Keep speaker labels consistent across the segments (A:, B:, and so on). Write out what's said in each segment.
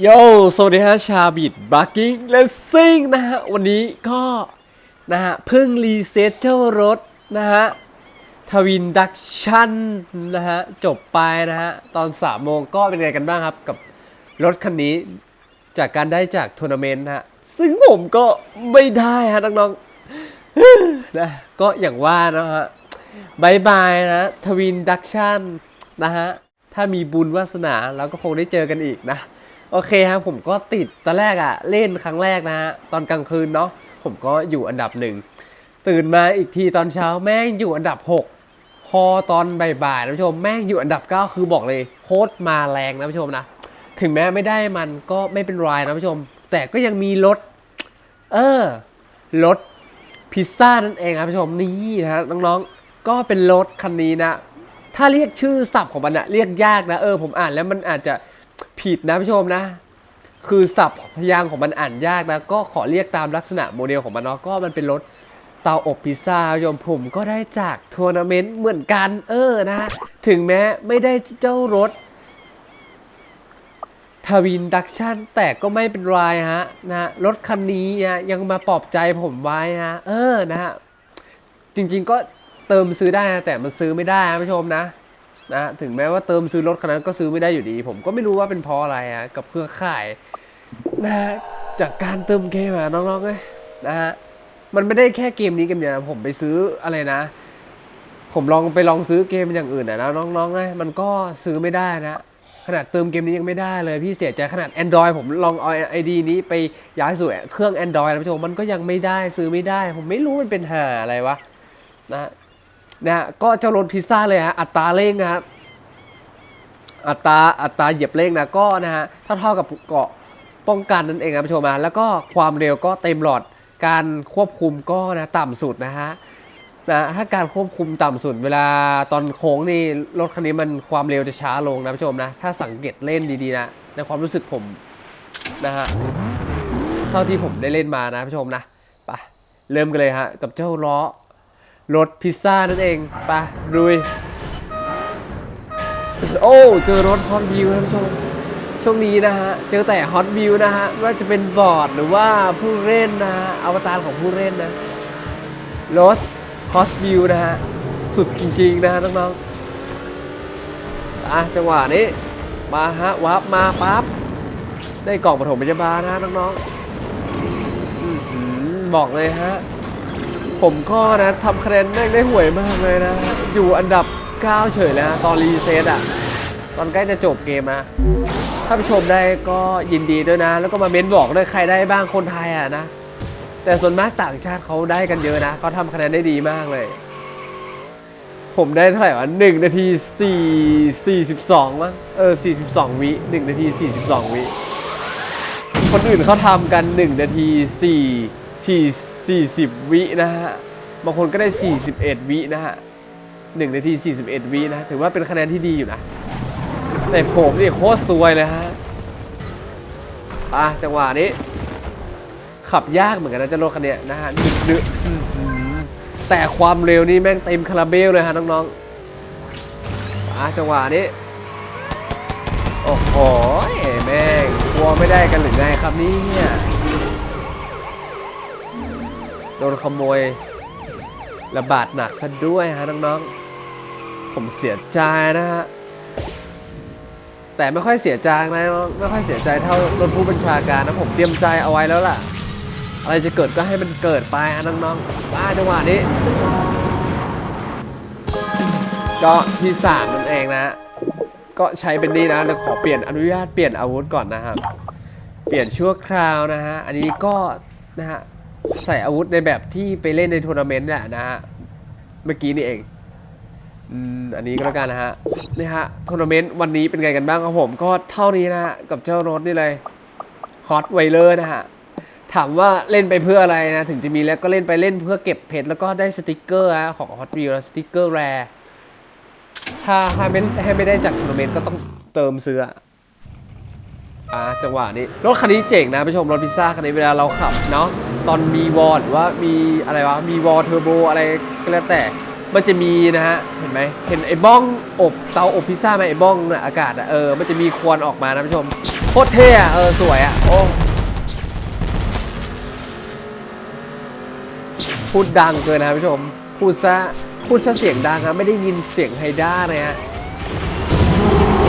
A: โยสวัสดีฮะชาบิดบักกิ้งเลสซิ่งนะฮะ วันนี้ก็นะฮะเพิ่งรีเซ็ตเจ้ารถนะฮะ ทวินดักชั่นนะฮะ จบไปนะฮะ ตอน3โมงก็เป็นไงกันบ้างครับ กับรถคันนี้จากการได้จากทัวร์นาเมนต์นะฮะ ซึ่งผมก็ไม่ได้ฮะ น้องๆนะก็อย่างว่านะฮะบายบายนะทวินดักชั่นนะฮะ ถ้ามีบุญวาสนาเราก็คงได้เจอกันอีกนะ โอเคครับผมก็ติดตอนแรกอะเล่นครั้งแรกนะฮะตอนกลางคืนเนาะผมก็อยู่อันดับหนึ่งตื่นมาอีกทีตอนเช้าแม่งอยู่อันดับ 6 พอตอนบ่ายๆนะผู้ชมแม่งอยู่อันดับ 9 คือบอกเลยโคตรมาแรงนะผู้ชมนะถึงแม้ไม่ได้มันก็ไม่เป็นไรนะผู้ชม แต่ก็ยังมีรถ เออรถพิซซ่านั่นเองครับผู้ชมนี่นะน้องๆก็เป็นรถคันนี้นะ ถ้าเรียกชื่อศัพท์ของมันอะเรียกยากนะเออผมอ่านแล้วมันอาจจะ ผิดนะผู้ชมนะ คือศัพท์พยางของมันอ่านยากนะ ก็ขอเรียกตามลักษณะโมเดลของมันเนาะก็มันเป็นรถเตาอบพิซซ่าผู้ชมผมก็ได้จากทัวร์นาเมนต์เหมือนกันเออนะ ถึงแม้ไม่ได้เจ้ารถทวินดักชั่นแต่ก็ไม่เป็นไรฮะนะรถคันนี้นะยังมาปลอบใจผมไว้ฮะเออนะฮะจริงๆก็เติมซื้อได้นะแต่มันซื้อไม่ได้นะผู้ชมนะ นะถึงแม้ว่าเติมซื้อรถคันนั้นก็ซื้อไม่ได้อยู่ดี ผมก็ไม่รู้ว่าเป็นเพราะอะไรอะกับเครือข่ายนะจากการเติมเกมอะน้องๆเลยนะฮะมันไม่ได้แค่เกมนี้เกมเดียวผมไปซื้ออะไรนะ ผมลองไปลองซื้อเกมอย่างอื่นนะน้องๆเลยมันก็ซื้อไม่ได้นะขนาดเติมเกมนี้ยังไม่ได้เลยพี่เสียใจขนาด Android ผมลองเอาไอดีนี้ไปย้ายสู่เครื่อง Android นะผู้ชมมันก็ยังไม่ได้ซื้อไม่ได้ ผมไม่รู้มันเป็นหาอะไรวะนะ นะฮะก็เจ้ารถพิซซ่าเลยฮะอัตราเร่งนะฮะอัตราอัตราเหยียบเร่งนะก็นะฮะถ้าเท่ากับเกาะป้องกันนั่นเองนะผู้ชมนะแล้วก็ความเร็วก็เต็มหลอดการควบคุมก็นะต่ำสุดนะฮะนะถ้าการควบคุมต่ำสุดเวลาตอนโค้งนี่รถคันนี้มันความเร็วจะช้าลงนะผู้ชมนะถ้าสังเกตเล่นดีๆนะในความรู้สึกผมนะฮะเท่าที่ผมได้เล่นมานะผู้ชมนะไปเริ่มกันเลยฮะกับเจ้าล้อ รถพิซซ่านั่นเองไปลุย โอ้เจอรถฮอตวิวท่านผู้ชมช่วงนี้นะฮะ เจอแต่ฮอตวิวนะฮะไม่ว่าจะเป็นบอร์ดหรือว่าผู้เล่นนะฮะอวตารของผู้เล่นนะรถฮอตวิวนะฮะ สุดจริง ๆ นะฮะน้องๆอะจังหวะนี้ มาฮะวับมาปั๊บได้กล่องปฐมพยาบาลนะน้องๆบอกเลยฮะ ผมก็นะทำคะแนนได้ได้ห่วยมากเลยนะ อยู่อันดับ 9 เฉยแล้วนะตอนรีเซ็ตอะ ตอนใกล้จะจบเกมนะถ้าไปชมได้ก็ยินดีด้วยนะ แล้วก็มาเม้นบอกด้วยใครได้บ้างคนไทยอะนะ แต่ส่วนมากต่างชาติเขาได้กันเยอะนะเขาทำคะแนนได้ดีมากเลย ผมได้เท่าไหร่วะหนึ่งนาทีสี่สี่สิบสองมั้งเออสี่สิบสองวิหนึ่งนาทีสี่สิบสองวิคนอื่นเขาทำกัน1นาที4 4 40 วินะฮะ บางคนก็ได้ 41 วินะฮะ1นาที 41 วินะ ถือว่าเป็นคะแนนที่ดีอยู่นะ แต่ผมนี่โคตรซวยเลยฮะอะจังหวะนี้ ขับยากเหมือนกันนะเจ้ารถคันเนี้ยนะฮะดึกดึกอื้อหือแต่ความเร็วนี่แม่งเต็มคาราเบลเลยฮะน้องๆอะจังหวะนี้ โอ้โหแม่งกลัวไม่ได้กันหรือไงครับนี่เนี่ย โดนขโมยระบาดหนักซะด้วยฮะน้องๆ ผมเสียใจนะฮะ แต่ไม่ค่อยเสียใจนะน้องไม่ค่อยเสียใจเท่ารถผู้บัญชาการนะผมเตรียมใจเอาไว้แล้วล่ะ อะไรจะเกิดก็ให้มันเกิดไปฮะน้องๆป้าจังหวะนี้ ก็ที่สามนั่นเองนะ ก็ใช้เป็นนี่นะแล้วขอเปลี่ยนอนุญาตเปลี่ยนอาวุธก่อนนะครับ เปลี่ยนชั่วคราวนะฮะ อันนี้ก็นะฮะ ใส่อาวุธในแบบที่ไปเล่นในทัวร์นาเมนต์แหละนะฮะ เมื่อกี้นี่เองอันนี้ก็แล้วกันนะฮะ นี่ฮะทัวร์นาเมนต์วันนี้เป็นไงกันบ้างครับผม ก็เท่านี้นะฮะ กับเจ้ารถนี่เลยฮอตไวเลอร์นะฮะ ถามว่าเล่นไปเพื่ออะไรนะ ถึงจะมีแล้วก็เล่นไปเล่นเพื่อเก็บเพชรแล้วก็ได้สติกเกอร์ฮะของ Hot Wheels สติกเกอร์แรถ้าให้ไม่ให้ไม่ได้จากทัวร์นาเมนต์ก็ต้องเติมซื้ออ่าจังหวะนี้ รถคันนี้เจ๋งนะผู้ชมรถพิซซ่าคันนี้เวลาเราขับเนาะ ตอนมีวอลหรือว่ามีอะไรวะมีวอลเทอร์โบอะไรก็แล้วแต่ มันจะมีนะฮะ เห็นไหมเห็นไอ้บ้องอบเตาอบพิซซ่าไหมไอ้บ้องน่ะอากาศอะเออมันจะมีควันออกมานะผู้ชมโคตรเท่อะเออสวยอะโอ้พูดดังเกินนะผู้ชม พูดซะพูดซะเสียงดังอะไม่ได้ยินเสียงไฮด้าเลยฮะ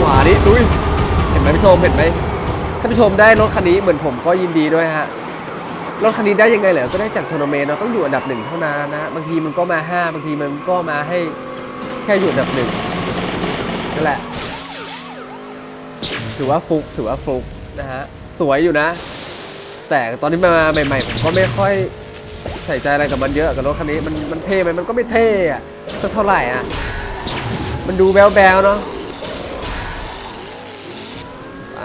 A: หวาดิดุยเห็นไหมผู้ชมเห็นไหมถ้าผู้ชมได้รถคันนี้เหมือนผมก็ยินดีด้วยฮะ รถคันนี้ได้ยังไงเหรอ ก็ได้จากทัวร์นาเมนต์เราต้องอยู่อันดับหนึ่งเท่านั้นนะ บางทีมันก็มาห้าบางทีมันก็มาให้แค่อยู่อันดับหนึ่งนั่นแหละ ถือว่าฟุก ถือว่าฟุกนะฮะ สวยอยู่นะ แต่ตอนนี้มาใหม่ๆผมก็ไม่ค่อยใส่ใจอะไรกับมันเยอะกับรถคันนี้ มันมันเท่ไหมมันก็ไม่เท่อะสักเท่าไหร่อะ มันดูแบวๆเนาะไป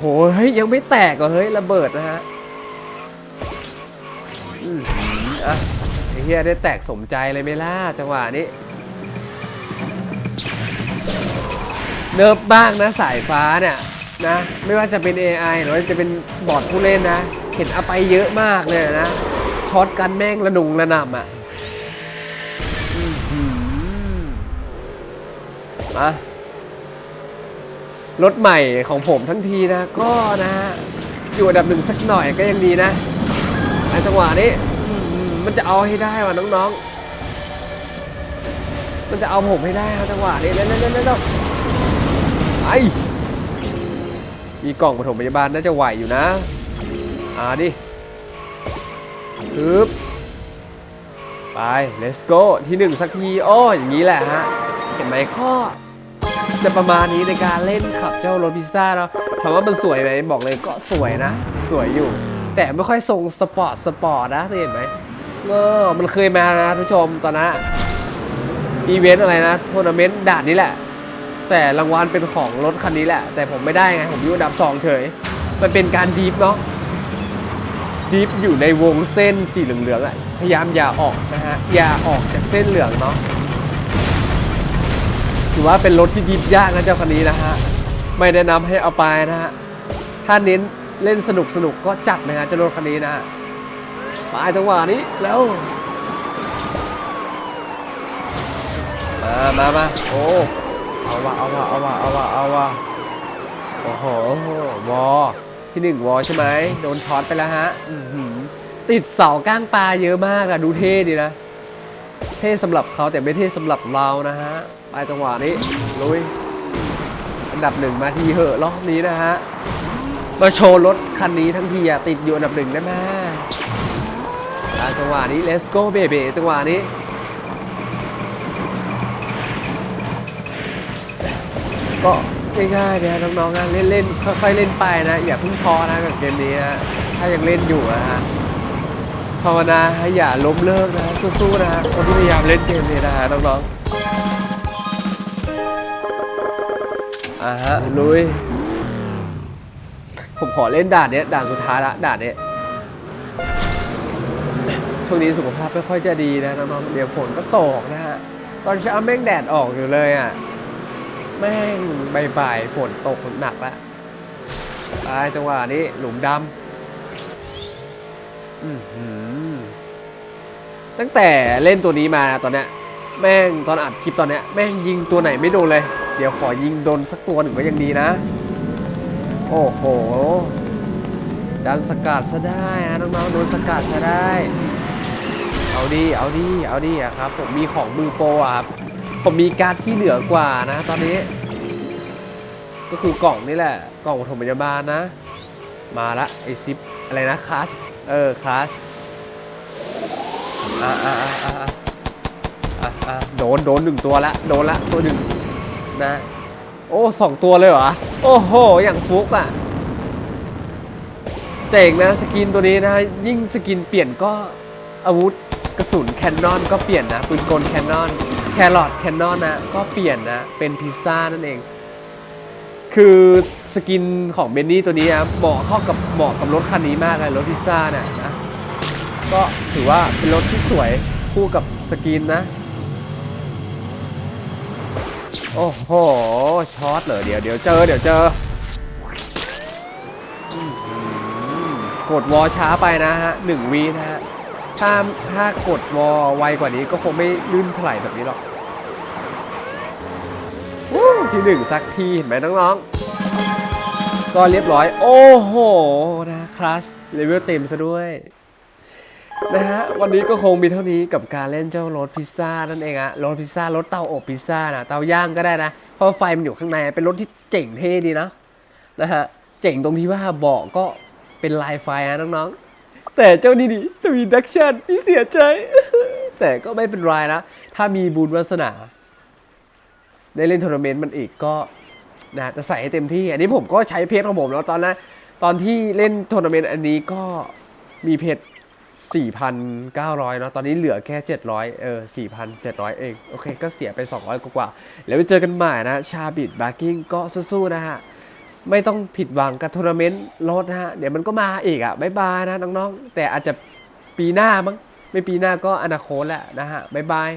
A: โอ้โหเฮ้ยยังไม่แตกเหรอเฮ้ยระเบิดนะฮะอืมอะไอ้เฮียได้แตกสมใจเลยไหม่ล่ะจังหวะนี้ เนิบบ้างนะสายฟ้าเนี่ยนะไม่ว่าจะเป็น AI หรือว่าจะเป็นบอร์ดผู้เล่นนะ เห็นเอาไปเยอะมากเลยนะช็อตกันแม่งระนุงระนำอะอือหือมา รถใหม่ของผมทั้งทีนะ ก็นะฮะอยู่อันดับหนึ่งสักหน่อยก็ยังดีนะในจังหวะนี้มันจะเอาให้ได้ว่ะน้องๆ มันจะเอาผมให้ได้ครับจังหวะนี้เล่นเล่นเล่นนั่นไอมีกล่องปฐมพยาบาลน่าจะไหวอยู่นะอ่าดิฮึบไป let's go ที่หนึ่งสักทีอ้ออย่างนี้แหละฮะ เห็นไหมข้อ จะประมาณนี้ในการเล่นขับเจ้ารถพิซซ่าเนาะถามว่ามันสวยไหมบอกเลยก็สวยนะ สวยอยู่ แต่ไม่ค่อยทรงสปอร์ตสปอร์ตนะเห็นไหมเออมันเคยมานะทุกชมตอนนั้นอีเวนต์อะไรนะทัวร์นาเมนต์ด่านนี้แหละ แต่รางวัลเป็นของรถคันนี้แหละ แต่ผมไม่ได้ไงผมอยู่อันดับสองเฉยมันเป็นการดีฟเนาะดีฟอยู่ในวงเส้นสีเหลืองๆอะ พยายามอย่าออกนะฮะ อย่าออกจากเส้นเหลืองเนาะ ถือว่าเป็นรถที่ดิบยากนะเจ้าคันนี้นะฮะ ไม่แนะนำให้เอาไปนะฮะ ถ้าเน้นเล่นสนุกสนุกก็จัดนะฮะเจ้ารถคันนี้นะฮะไปจังหวะนี้แล้ว มามามาโอ้เอาวะเอาวะเอาวะเอาวะเอาวะโอ้โหวอที่หนึ่งวอใช่ไหมโดนช็อตไปแล้วฮะอืติดเสาก้างปลาเยอะมากอะดูเท่ดีนะ เท่สำหรับเขาแต่ไม่เท่สำหรับเรานะฮะ ไปจังหวะนี้ลุยอันดับหนึ่งมาทีเหอะรอบนี้นะฮะมาโชว์รถคันนี้ทั้งทีอะติดอยู่อันดับหนึ่งได้ไหมจังหวะนี้ let's go baby จังหวะนี้ก็ง่ายๆนะน้องๆนะเล่นๆค่อยๆเล่นไปนะอย่าเพิ่งท้อนะกับเกมนี้ฮะถ้ายังเล่นอยู่นะฮะภาวนาให้อย่าล้มเลิกนะสู้ๆนะฮะคนที่พยายามเล่นเกมนี้นะฮะน้องๆ อ่าฮะลุย ผมขอเล่นด่านเนี้ยด่านสุดท้ายละด่านเนี้ยช่วงนี้สุขภาพไม่ค่อยจะดีนะน้องๆเดี๋ยวฝนก็ตกนะฮะ ตอนเช้าแม่งแดดออกอยู่เลยอะ แม่งบ่ายๆฝนตกหนักละตายจังหวะนี้หลุมดำอือหือตั้งแต่เล่นตัวนี้มาตอนเนี้ยแม่งตอนอัดคลิปตอนเนี้ยแม่งยิงตัวไหนไม่โดนเลย เดี๋ยวขอยิงโดนสักตัวหนึ่งก็ยังดีนะ โอ้โห ดันสกัดซะได้ฮะน้องๆโดนสกัดซะได้ เอาดีเอาดีเอาดีอะครับ ผมมีของมือโปรอะครับ ผมมีการ์ดที่เหนือกว่านะ ตอนนี้ ก็คือกล่องนี่แหละ กล่องปฐมพยาบาลนะ มาละไอซิปอะไรนะคลาส เออคลาสอ่าอ่าอ่าอ่าอ่าอ่าโดนโดนหนึ่งตัวละ โดนละตัวหนึ่ง นะ โอ้สองตัวเลยเหรอ โอ้โห อย่างฟุกอะ เจ๋งนะสกินตัวนี้นะ ยิ่งสกินเปลี่ยนก็อาวุธกระสุนแคนนอนก็เปลี่ยนนะปืนกลแคนนอนแครอทแคนนอนนะก็เปลี่ยนนะ เป็นพิซซ่านั่นเอง คือสกินของเบนนี่ตัวนี้นะเหมาะเข้ากับเหมาะกับรถคันนี้มากเลยรถพิซซ่าเนี่ยนะก็ถือว่าเป็นรถที่สวยคู่กับสกินนะ โอ้โหช็อตเหรอเดี๋ยวเดี๋ยวเจอเดี๋ยวเจอกดวอช้าไปนะฮะหนึ่งวีนะฮะถ้าถ้ากดวอไวกว่านี้ก็คงไม่ลื่นถลายแบบนี้หรอกที่หนึ่งสักทีเห็นไหมน้องๆ ก็เรียบร้อย โอ้โหนะคลาสเลเวลเต็มซะด้วย นะฮะวันนี้ก็คงมีเท่านี้กับการเล่นเจ้ารถพิซซ่านั่นเองอะรถพิซซ่ารถเตาอบพิซซ่านะเตาย่างก็ได้นะเพราะไฟมันอยู่ข้างในเป็นรถที่เจ๋งเท่ดีนะนะฮะเจ๋งตรงที่ว่าเบาะก็เป็นลายไฟนะน้องๆ แต่เจ้านี่ดิทวีดักชันพี่เสียใจ แต่ก็ไม่เป็นไรนะ ถ้ามีบุญวาสนาได้เล่นทัวร์นาเมนต์มันอีกก็นะจะใส่ให้เต็มที่ อันนี้ผมก็ใช้เพจของผมแล้วตอนนั้นตอนที่เล่นทัวร์นาเมนต์อันนี้ก็มีเพจ 4,900เนาะตอนนี้เหลือแค่ 700 เออ 4,700 เอง โอเค ก็เสียไป 200 กว่าๆแล้วไปเจอกันใหม่นะ ชาบิดบาร์กิ้งก็สู้ๆนะฮะ ไม่ต้องผิดหวังกับทัวร์นาเมนต์รถนะฮะ เดี๋ยวมันก็มาอีกอะบายบายนะน้องๆ แต่อาจจะปีหน้ามั้ง ไม่ปีหน้าก็อนาคตแหละนะฮะบายบาย